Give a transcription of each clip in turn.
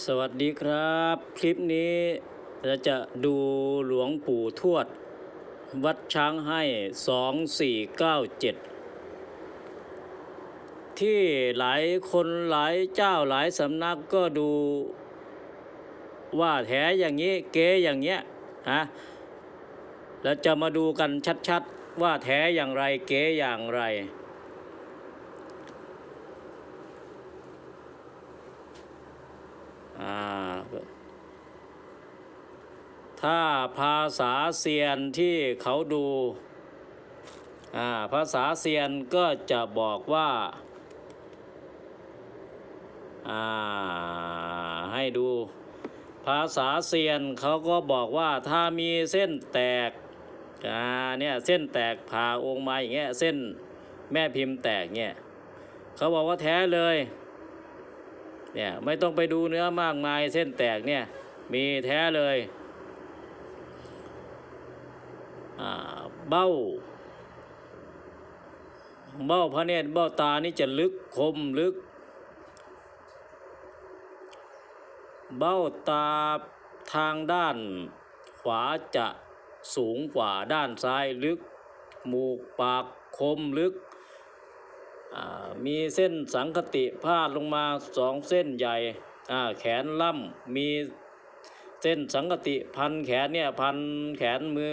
สวัสดีครับ คลิปนี้เราจะดูหลวงปู่ทวด วัดช้างให้ 2497 ที่หลายคนหลายเจ้าหลายสำนักก็ดูว่าแท้อย่างนี้เก๊อย่างเงี้ยฮะแล้วจะมาดูกันชัดๆ ว่าแท้อย่างไรเก๊อย่างไร อ่าถ้าภาษาเซียนที่เขาดูอ่าภาษาเซียนก็จะบอกว่าอ่าให้ดู ภาษาเซียนเขาก็บอกว่าถ้ามีเส้นแตกอ่าเนี่ยเส้นแตกผ่าองค์มาอย่างเงี้ยเส้นแม่พิมพ์แตกเนี่ยเขาบอกว่าแท้เลย เนี่ยไม่ต้องไปดูเนื้อมากมายเส้นแตกเนี่ยมีแท้เลยเบ้า เบ้าพระเนตรเบ้าตานี่จะลึกคมลึก เบ้าตาทางด้านขวาจะสูงกว่าด้านซ้ายลึกหมูกปากคมลึก มีเส้นสังคติพาดลงมาสองเส้นใหญ่แขนล่ำมีเส้นสังคติพันแขนเนี่ยพันแขนมือ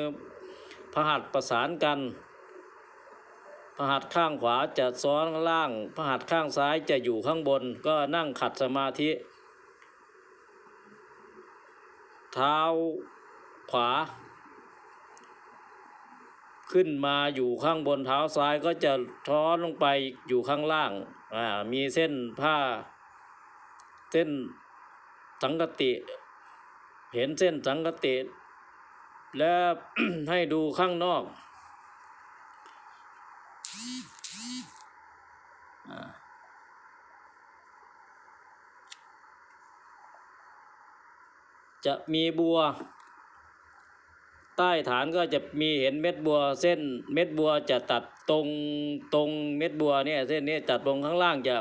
พหัตประสานกันพหัตข้างขวาจะซ้อนล่างพหัตข้างซ้ายจะอยู่ข้างบนก็นั่งขัดสมาธิ เท้าขวา ขึ้นมาอยู่ข้างบนเท้าซ้ายก็จะท้อนลงไปอยู่ข้างล่างอ่ามีเส้นผ้า เส้นสังกติ เห็นเส้นสังกติ แล้วให้ดูข้างนอกจะมีบัว ใต้ฐานก็จะมีเห็นเม็ดบัวเส้นเม็ดบัวจะตัดตรงตรงเม็ดบัวเนี่ยเส้นนี้ตัดลงข้างล่างจะ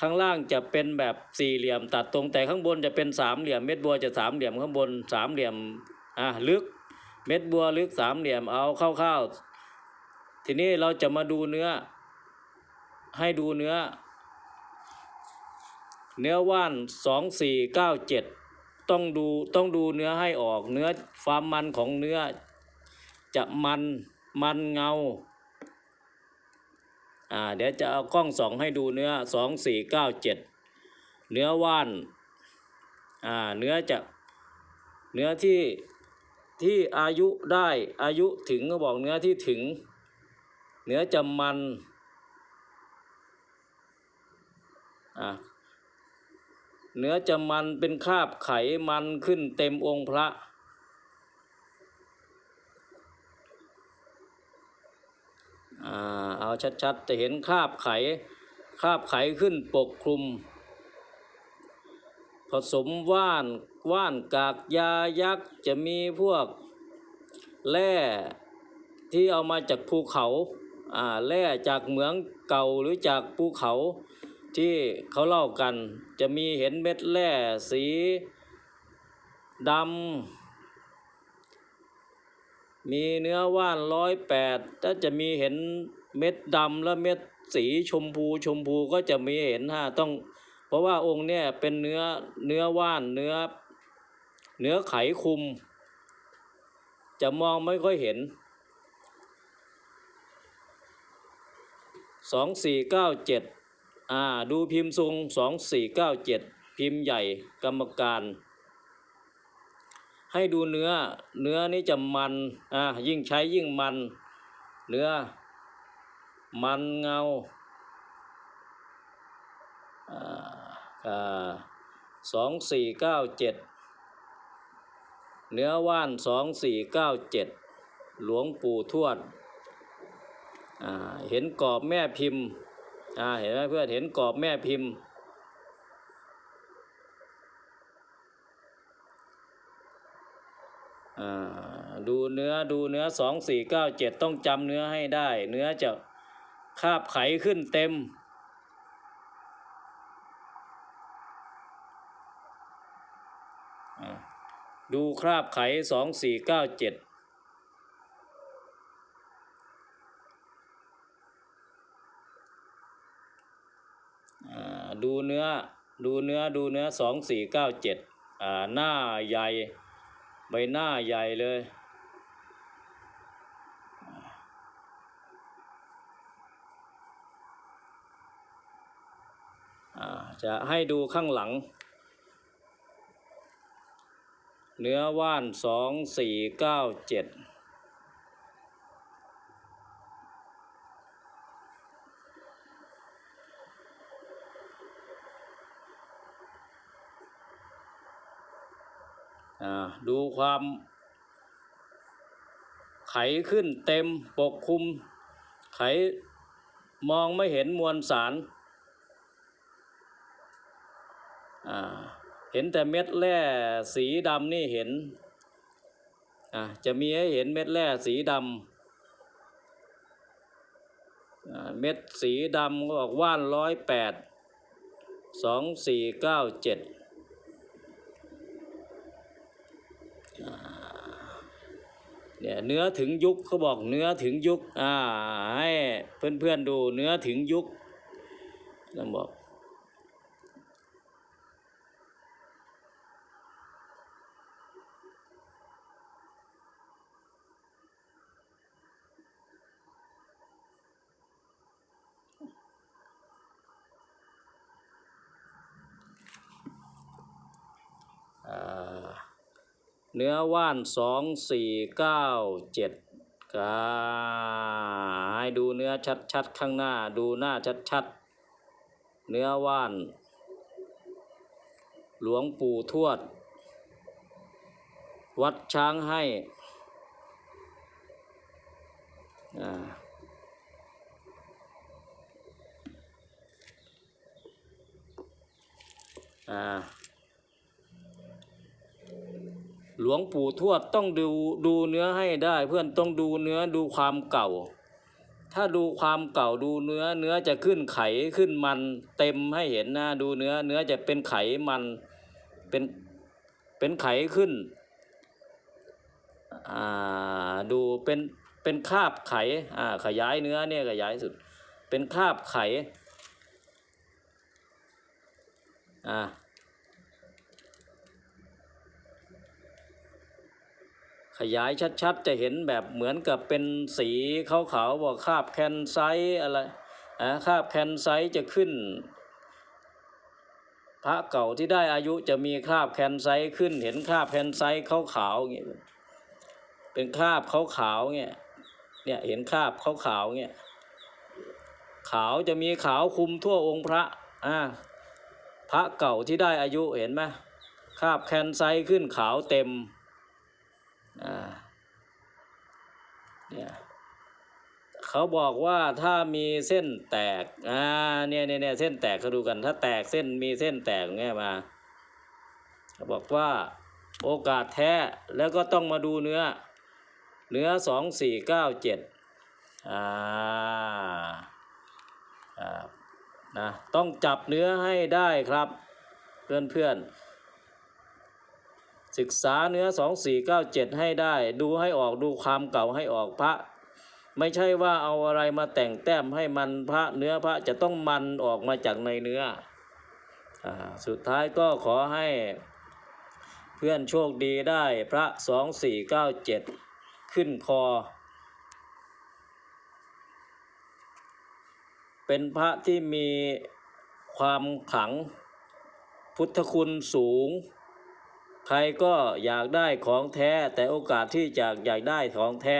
ข้างล่างจะเป็นแบบสี่เหลี่ยมตัดตรงแต่ข้างบนจะเป็นสามเหลี่ยม เม็ดบัวจะสามเหลี่ยมข้างบนสามเหลี่ยมอะลึก เม็ดบัวลึกสามเหลี่ยมเอาคร่าวๆทีนี้เราจะมาดูเนื้อ ให้ดูเนื้อ เนื้อว่านสองสี่เก้าเจ็ด ต้องดูต้องดูเนื้อให้ออก เนื้อความมันของเนื้อ จะมันมันเงาอ่าเดี๋ยวจะเอากล้องสองให้ดูเนื้อสองสี่เก้าเจ็ดเนื้อว่านอ่าเนื้อจะเนื้อที่ที่อายุได้อายุถึงก็บอกเนื้อที่ถึง เนื้อจะมันอ่า เนื้อจะมันเป็นคาบไขมันขึ้นเต็มองค์พระอ่าเอาชัดๆ จะเห็นคาบไข คาบไขขึ้นปกคลุม ผสมว่าน ว่านกากยายักษ์ จะมีพวกแร่ที่เอามาจากภูเขาอ่าแร่จากเหมืองเก่าหรือจากภูเขา ที่เขาเล่ากัน จะมีเห็นเม็ดแร่สีดำมีเนื้อว่านร้อยแปดถ้าจะมีเห็นเม็ดดำและเม็ดสีชมพูชมพูก็จะมีเห็นฮะต้อง เพราะว่าองค์เนี่ยเป็นเนื้อเนื้อว่านเนื้อเนื้อไขคุม จะมองไม่ค่อยเห็นสองสี่เก้าเจ็ด อ่าดูพิมพ์ทรงสองสี่เก้าเจ็ดพิมพ์ใหญ่กรรมการ ให้ดูเนื้อเนื้อนี้จะมันอ่ายิ่งใช้ยิ่งมัน เนื้อ มันเงาอ่าอ่าสองสี่เก้าเจ็ดเนื้อว่านสองสี่เก้าเจ็ดหลวงปู่ทวดอ่าเห็นกรอบแม่พิมพ์ อ่าเห็นไหมเพื่อนเห็นกรอบแม่พิมพ์ดูเนื้อดูเนื้อสองสี่เก้าเจ็ดต้องจำเนื้อให้ได้ เนื้อจะคาบไขขึ้นเต็ม ดูคราบไขสองสี่เก้าเจ็ด ดูเนื้อดูเนื้อดูเนื้อสองสี่เก้าเจ็ดอ่าหน้าใหญ่ ใบหน้าใหญ่เลย จะให้ดูข้างหลัง เนื้อว่านสองสี่เก้าเจ็ดอ่า ดูความไขขึ้นเต็มปกคลุม ไขมองไม่เห็นมวลสาร เห็นแต่เม็ดแร่สีดำนี่เห็น จะมีให้เห็นเม็ดแร่สีดำเม็ดสีดำก็บอกว่านร้อยแปดสองสี่เก้าเจ็ด เนี่ยเนื้อถึงยุคเขาบอกเนื้อถึงยุคอ่าให้เพื่อนๆดูเนื้อถึงยุคต้องบอก เนื้อว่านสองสี่เก้าเจ็ดก็ให้ดูเนื้อชัดๆข้างหน้าดูหน้าชัดๆ เนื้อว่าน หลวงปู่ทวด วัดช้างให้อ่า อ่า ห ลวงปู่ทวดต้องดูดูเนื้อให้ได้ เพื่อนต้องดูเนื้อดูความเก่า ถ้าดูความเก่าดูเนื้อเนื้อจะขึ้นไขขึ้นมันเต็มให้เห็นนะดูเนื้อเนื้อจะเป็นไขมันเป็นเป็นไขขึ้นอ่าดูเป็นเป็นคราบไขอ่าขยายเนื้อเนี่ยขยายสุด เป็นคราบไขอ่า ขยายชัดๆ จะเห็นแบบเหมือนกับเป็นสีขาวๆบอกคาบแคนไซอะไรอ่าคาบแคนไซจะขึ้น พระเก่าที่ได้อายุจะมีคราบแคนไซขึ้น เห็นคราบแคนไซขาวๆเงี้ยเป็นคราบขาวๆเงี้ยเนี่ยเห็นคราบขาวๆเงี้ยขาวจะมีขาวคุมทั่วองค์พระอ่าพระเก่าที่ได้อายุเห็นไหมคราบแคนไซขึ้นขาวเต็ม เนี่ยเขาบอกว่าถ้ามีเส้นแตกอ่าเนี่ยเนี่ยเนี่ยเส้นแตกเขาดูกัน ถ้าแตกเส้นมีเส้นแตกเนี่ยมาเขาบอกว่าโอกาสแท้แล้วก็ต้องมาดูเนื้อ เนื้อสองสี่เก้าเจ็ดอ่าอ่านะต้องจับเนื้อให้ได้ครับ เพื่อนเพื่อน ศึกษาเนื้อ2497ให้ได้ ดูให้ออกดูความเก่าให้ออกพระ ไม่ใช่ว่าเอาอะไรมาแต่งแต้มให้มันพระเนื้อพระจะต้องมันออกมาจากในเนื้ออสุดท้ายก็ขอให้เพื่อนโชคดีได้พระ2497ขึ้นคอ เป็นพระที่มีความขลังพุทธคุณสูง ใครก็อยากได้ของแท้ แต่โอกาสที่จะอยากได้ของแท้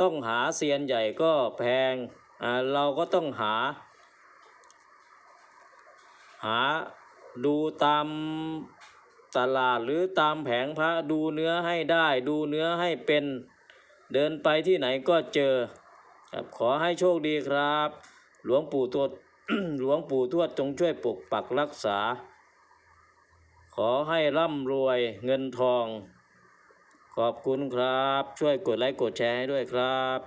ต้องหาเซียนใหญ่ก็แพงอ่าเราก็ต้องหา หาดูตามตลาดหรือตามแผงพระดูเนื้อให้ได้ดูเนื้อให้เป็นเดินไปที่ไหนก็เจอครับขอให้โชคดีครับ หลวงปู่ทวดหลวงปู่ทวดจงช่วยปกปักรักษา ขอให้ร่ำรวยเงินทอง ขอบคุณครับ ช่วยกดไลค์กดแชร์ให้ด้วยครับ